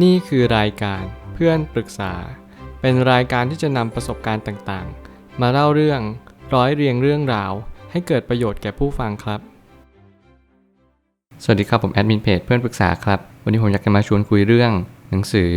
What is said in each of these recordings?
นี่คือรายการเพื่อนปรึกษา เป็นรายการที่จะนำประสบการณ์ต่างๆ มาเล่าเรื่องร้อยเรียงเรื่องราว ให้เกิดประโยชน์แก่ผู้ฟังครับ สวัสดีครับผมแอดมินเพจเพื่อนปรึกษาครับ วันนี้ผมอยากจะมาชวนคุยเรื่อง หนังสือ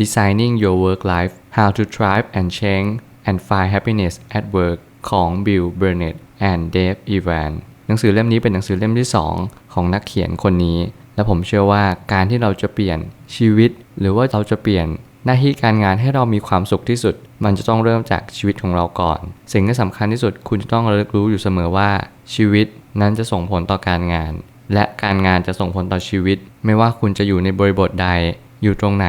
Designing Your Work Life How to Thrive and Change and Find Happiness at Work ของ Bill Burnett and Dave Evan หนังสือเล่มนี้เป็นหนังสือเล่มที่ 2 ของนักเขียนคนนี้ และผมเชื่อว่าการที่เราจะเปลี่ยนชีวิต หรือว่าเราจะเปลี่ยนหน้าที่การงานให้เรามีความสุขที่สุด มันจะต้องเริ่มจากชีวิตของเราก่อน สิ่งที่สำคัญที่สุดคุณจะต้องระลึกรู้อยู่เสมอว่า ชีวิตนั้นจะส่งผลต่อการงาน และการงานจะส่งผลต่อชีวิต ไม่ว่าคุณจะอยู่ในบริบทใด อยู่ตรงไหน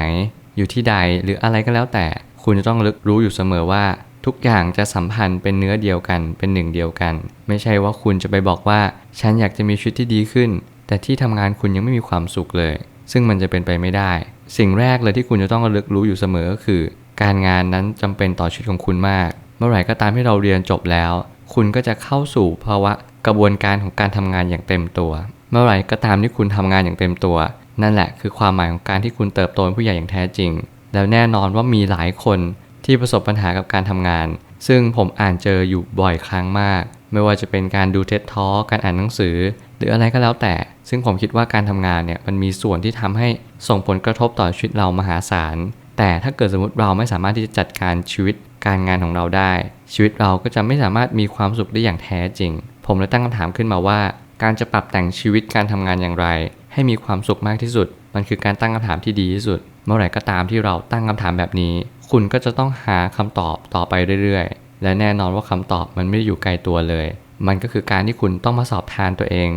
อยู่ที่ใดหรืออะไรก็แล้วแต่ คุณจะต้องลึกรู้อยู่เสมอว่า ทุกอย่างจะสัมพันธ์เป็นเนื้อเดียวกันเป็นหนึ่งเดียวกัน ไม่ใช่ว่าคุณจะไปบอกว่า ฉันอยากจะมีชีวิตที่ดีขึ้น แต่ที่ทำงานคุณยังไม่มีความสุขเลย ซึ่งมันจะเป็นไปไม่ได้ สิ่งแรกเลยที่คุณจะต้องระลึกรู้อยู่เสมอก็คือ การงานนั้นจำเป็นต่อชีวิตของคุณมาก เมื่อไหร่ก็ตามที่เราเรียนจบแล้ว คุณก็จะเข้าสู่ภาวะกระบวนการของการทำงานอย่างเต็มตัว เมื่อไหร่ก็ตามที่คุณทำงานอย่างเต็มตัว นั่นแหละคือความหมายของการที่คุณเติบโตเป็นผู้ใหญ่อย่างแท้จริง แล้วแน่นอนว่ามีหลายคนที่ประสบปัญหากับการทำงาน ซึ่งผมอ่านเจออยู่บ่อยครั้งมาก ไม่ว่าจะเป็นการดูเท็ตทอการอ่านหนังสือ หรืออะไรก็แล้วแต่ ซึ่งผมคิดว่าการทำงานเนี่ยมันมีส่วนที่ทำให้ส่งผลกระทบต่อชีวิตเรามหาศาล แต่ถ้าเกิดสมมติเราไม่สามารถที่จะจัดการชีวิตการงานของเราได้ ชีวิตเราก็จะไม่สามารถมีความสุขได้อย่างแท้จริง ผมเลยตั้งคำถามขึ้นมาว่า การจะปรับแต่งชีวิตการทำงานอย่างไร ให้มีความสุขมากที่สุด มันคือการตั้งคำถามที่ดีที่สุด เมื่อไหร่ก็ตามที่เราตั้งคำถามแบบนี้ คุณก็จะต้องหาคำตอบต่อไปเรื่อยๆ และแน่นอนว่าคำตอบมันไม่ได้อยู่ไกลตัวเลย มันก็คือการที่คุณต้องมาสอบทานตัวเอง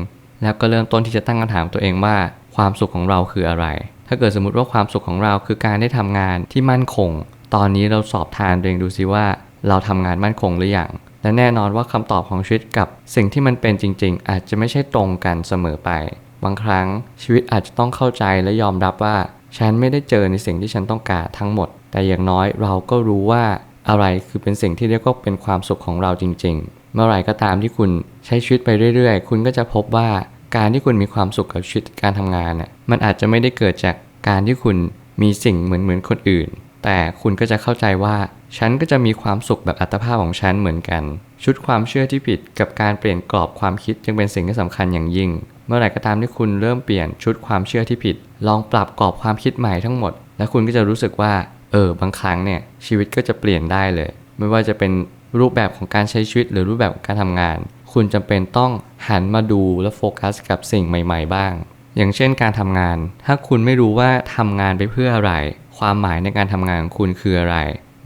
แล้วก็เริ่มต้นที่จะตั้งคำถามตัวเองว่า ความสุขของเราคืออะไร ถ้าเกิดสมมติว่าความสุขของเราคือการได้ทำงานที่มั่นคง ตอนนี้เราสอบทานตัวเองดูซิว่า เราทำงานมั่นคงหรือยังและแน่นอนว่าคำตอบของชีวิตกับสิ่งที่มันเป็นจริง ๆ อาจจะไม่ใช่ตรงกันเสมอไป บางครั้งชีวิตอาจจะต้องเข้าใจและยอมรับว่า ฉันไม่ได้เจอในสิ่งที่ฉันต้องการทั้งหมด แต่อย่างน้อยเราก็รู้ว่า อะไรคือเป็นสิ่งที่เรียกว่าเป็นความสุขของเราจริง ๆ เมื่อไหร่ก็ตามที่คุณใช้ชีวิตไปเรื่อยๆ คุณก็จะพบว่าการที่คุณมีความสุขกับชีวิตการทำงานน่ะมันอาจจะไม่ได้เกิดจากการที่คุณมีสิ่งเหมือนเหมือนคนอื่น แต่คุณก็จะเข้าใจว่าฉันก็จะมีความสุขแบบอัตภาพของฉันเหมือนกัน ชุดความเชื่อที่ผิดกับการเปลี่ยนกรอบความคิดจึงเป็นสิ่งที่สำคัญอย่างยิ่ง เมื่อไหร่ก็ตามที่คุณเริ่มเปลี่ยนชุดความเชื่อที่ผิด ลองปรับกรอบความคิดใหม่ทั้งหมด และคุณก็จะรู้สึกว่า เออบางครั้งเนี่ยชีวิตก็จะเปลี่ยนได้เลย ไม่ว่าจะเป็นรูปแบบของการใช้ชีวิต หรือรูปแบบของการทำงาน คุณจำเป็นต้องหันมาดูและโฟกัสกับสิ่งใหม่ ๆ บ้าง อย่างเช่นการทำงาน ถ้าคุณไม่รู้ว่าทำงานไปเพื่ออะไร ความหมายในการทำงานของคุณคืออะไร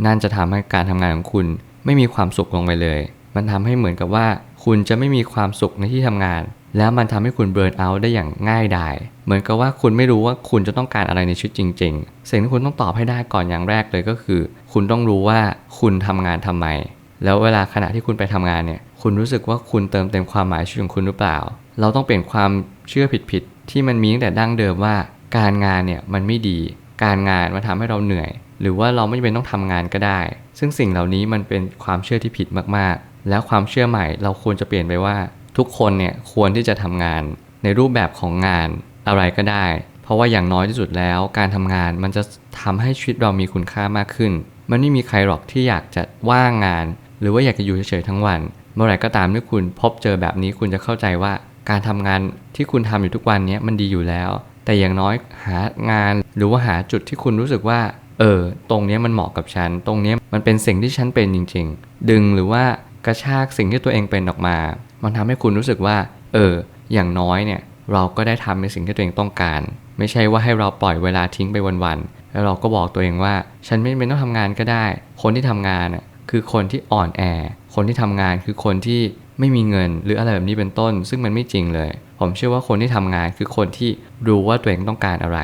นั่นจะทำให้การทำงานของคุณไม่มีความสุขลงไปเลย มันทำให้เหมือนกับว่า คุณจะไม่มีความสุขในที่ทำงาน แล้วมันทำให้คุณเบิร์นเอาท์ได้อย่างง่ายดาย เหมือนกับว่าคุณไม่รู้ว่าคุณจะต้องการอะไรในชีวิตจริง ๆ สิ่งที่คุณต้องตอบให้ได้ก่อนอย่างแรกเลยก็คือ คุณต้องรู้ว่าคุณทำงานทำไม แล้วเวลาขณะที่คุณไปทำงานเนี่ย คุณรู้สึกว่าคุณเติมเต็มความหมายชีวิตของคุณหรือเปล่า เราต้องเปลี่ยนความเชื่อผิดๆที่มันมีตั้งแต่ดั้งเดิมว่า การงานเนี่ยมันไม่ดี การงานมันทาให้เราเหนื่อย หรือว่าเราไม่จำเป็นต้องทำงานก็ได้ ซึ่งสิ่งเหล่านี้มันเป็นความเชื่อที่ผิดมากๆ แล้วความเชื่อใหม่เราควรจะเปลี่ยนไปว่า ทุกคนเนี่ยควรที่จะทำงานในรูปแบบของงานอะไรก็ได้ เพราะว่าอย่างน้อยที่สุดแล้ว การทำงานมันจะทำให้ชีวิตเรามีคุณค่ามากขึ้น มันไม่มีใครหรอกที่อยากจะว่างงาน หรือว่าอยากจะอยู่เฉยๆทั้งวัน เมื่อไหร่ก็ตามที่คุณพบเจอแบบนี้คุณจะเข้าใจว่าการทำงานที่คุณทำอยู่ทุกวันนี้มันดีอยู่แล้ว แต่อย่างน้อยหางานหรือว่าหาจุดที่คุณรู้สึกว่า เออ ตรงนี้มันเหมาะกับฉัน ตรงนี้มันเป็นสิ่งที่ฉันเป็นจริง ๆ ดึงหรือว่ากระชากสิ่งที่ตัวเองเป็นออกมา มันทำให้คุณรู้สึกว่า เออ อย่างน้อยเนี่ย เราก็ได้ทำในสิ่งที่ตัวเองต้องการ ไม่ใช่ว่าให้เราปล่อยเวลาทิ้งไปวันๆ แล้วเราก็บอกตัวเองว่า ฉันไม่เป็นต้องทำงานก็ได้ คนที่ทำงานน่ะคือคนที่อ่อนแอ คนที่ทำงานคือคนที่ไม่มีเงินหรืออะไรแบบนี้เป็นต้น ซึ่งมันไม่จริงเลย ผมเชื่อว่าคนที่ทำงานคือคนที่รู้ว่าตัวเองต้องการอะไร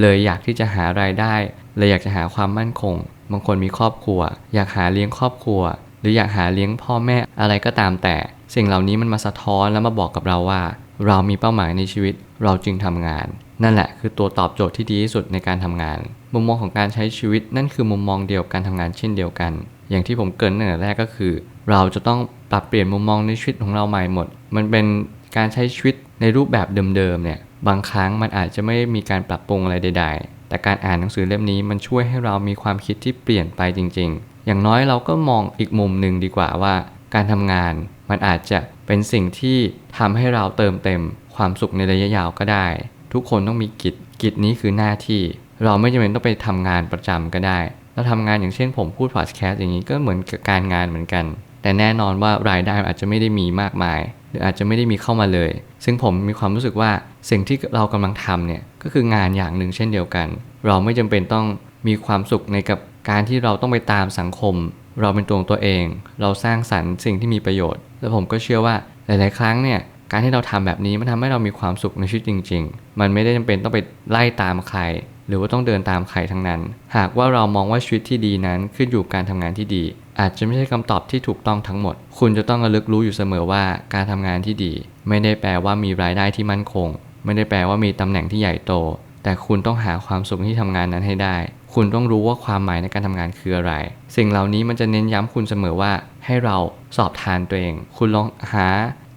เลยอยากที่จะหารายได้ เลยอยากจะหาความมั่นคง บางคนมีครอบครัว อยากหาเลี้ยงครอบครัว หรืออยากหาเลี้ยงพ่อแม่อะไรก็ตามแต่ สิ่งเหล่านี้มันมาสะท้อนแล้วมาบอกกับเราว่า เรามีเป้าหมายในชีวิตเราจึงทำงาน นั่นแหละคือตัวตอบโจทย์ที่ดีที่สุดในการทำงาน มุมมองของการใช้ชีวิตนั่นคือมุมมองเดียวกันทำงานเช่นเดียวกัน อย่างที่ผมเกรินตั้งแต่แรกก็คือ เราจะต้องปรับเปลี่ยนมุมมองในชีวิตของเราใหม่หมด มันเป็นการใช้ชีวิตในรูปแบบเดิมๆเนี่ยบางครั้งมันอาจจะไม่มีการปรับปรุงอะไรใด ๆ แต่การอ่านหนังสือเล่มนี้มันช่วยให้เรามีความคิดที่เปลี่ยนไปจริง ๆ อย่างน้อยเราก็มองอีกมุมหนึ่งดีกว่าว่า การทำงาน มันอาจจะเป็นสิ่งที่ทำให้เราเติมเต็มความสุขในระยะยาวก็ได้ ทุกคนต้องมีกิจ กิจนี้คือหน้าที่ เราไม่จำเป็นต้องไปทำงานประจำก็ได้ เราทำงานอย่างเช่นผมพูดพอดแคสต์อย่างนี้ก็เหมือนกับการงานเหมือนกัน แต่แน่นอนว่ารายได้อาจจะไม่ได้มีมากมาย หรืออาจจะไม่ได้มีเข้ามาเลย ซึ่งผมมีความรู้สึกว่าสิ่งที่เรากำลังทำเนี่ยก็คืองานอย่างหนึ่งเช่นเดียวกัน เราไม่จำเป็นต้องมีความสุขในกับการที่เราต้องไปตามสังคม เราเป็นตัวของตัวเอง เราสร้างสรรค์สิ่งที่มีประโยชน์ และผมก็เชื่อว่าหลาย ๆ ครั้งเนี่ยการที่เราทำแบบนี้มันทำให้เรามีความสุขในชีวิตจริง ๆ มันไม่ได้จำเป็นต้องไปไล่ตามใคร หรือว่าต้องเดินตามใครทั้งนั้น หากว่าเรามองว่าชีวิตที่ดีนั้นขึ้นอยู่กับการทำงานที่ดี อาจจะไม่ใช่คำตอบที่ถูกต้องทั้งหมด คุณจะต้องระลึกรู้อยู่เสมอว่าการทำงานที่ดี ไม่ได้แปลว่ามีรายได้ที่มั่นคง ไม่ได้แปลว่ามีตำแหน่งที่ใหญ่โต แต่คุณต้องหาความสุขที่ทำงานนั้นให้ได้ คุณต้องรู้ว่าความหมายในการทำงานคืออะไร สิ่งเหล่านี้มันจะเน้นย้ำคุณเสมอว่า ให้เราสอบทานตัวเอง คุณลองหา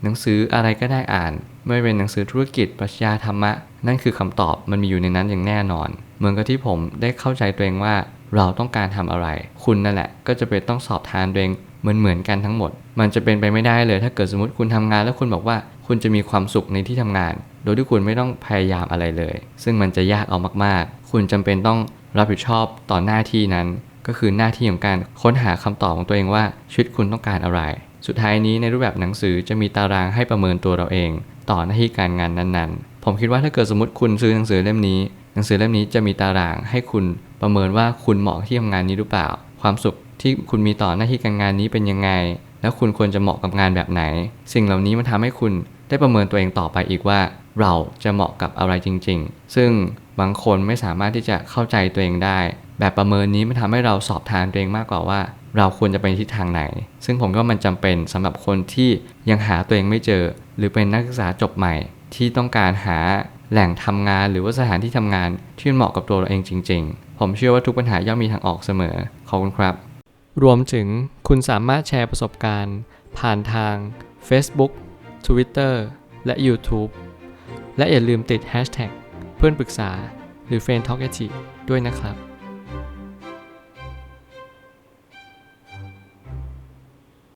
หนังสืออะไรก็ได้อ่าน ไม่เป็นหนังสือธุรกิจปรัชญาธรรมะ นั่นคือคำตอบมันมีอยู่ในนั้นอย่างแน่นอน เหมือนกับที่ผมได้เข้าใจตัวเองว่าเราต้องการทำอะไร คุณนั่นแหละ ก็จะเป็นต้องสอบทานตัวเองเหมือนเหมือนกันทั้งหมด มันจะเป็นไปไม่ได้เลย ถ้าเกิดสมมติคุณทำงานแล้วคุณบอกว่าคุณจะมีความสุขในที่ทำงาน โดยที่คุณไม่ต้องพยายามอะไรเลย ซึ่งมันจะยากเอามากๆ คุณจำเป็นต้องรับผิดชอบต่อหน้าที่นั้น ก็คือหน้าที่ของการค้นหาคำตอบของตัวเองว่าชีวิตคุณต้องการอะไร สุดท้ายนี้ในรูปแบบหนังสือจะมีตารางให้ประเมินตัวเราเอง ต่อหน้าที่การงานนั้นๆ ผมคิดว่าถ้าเกิดสมมติคุณซื้อหนังสือเล่มนี้ หนังสือเล่มนี้จะมีตารางให้คุณประเมินว่าคุณเหมาะที่ทำงานนี้หรือเปล่า ความสุขที่คุณมีต่อหน้าที่การงานนี้เป็นยังไง แล้วคุณควรจะเหมาะกับงานแบบไหน สิ่งเหล่านี้มันทำให้คุณได้ประเมินตัวเองต่อไปอีกว่า เราจะเหมาะกับอะไรจริง ๆ ซึ่งบางคนไม่สามารถที่จะเข้าใจตัวเองได้ แบบประเมินนี้มันทำให้เราสอบทานตัวเองมากกว่าว่า เราควรจะไปทิศทางไหน ซึ่งผมก็มันจำเป็นสำหรับคนที่ยังหาตัวเองไม่เจอ หรือเป็นนักศึกษาจบใหม่ ที่ต้องการหาแหล่งทำงานหรือว่าสถานที่ทำงานที่เหมาะกับตัวเราเองจริง ๆ ผมเชื่อว่าทุกปัญหาย่อมมีทางออกเสมอ ขอบคุณครับ รวมถึงคุณสามารถแชร์ประสบการณ์ ผ่านทาง Facebook Twitter และ YouTube และอย่าลืมติด Hashtag เพื่อนปรึกษาหรือ f r ร e n d Talk ด้วยนะครับ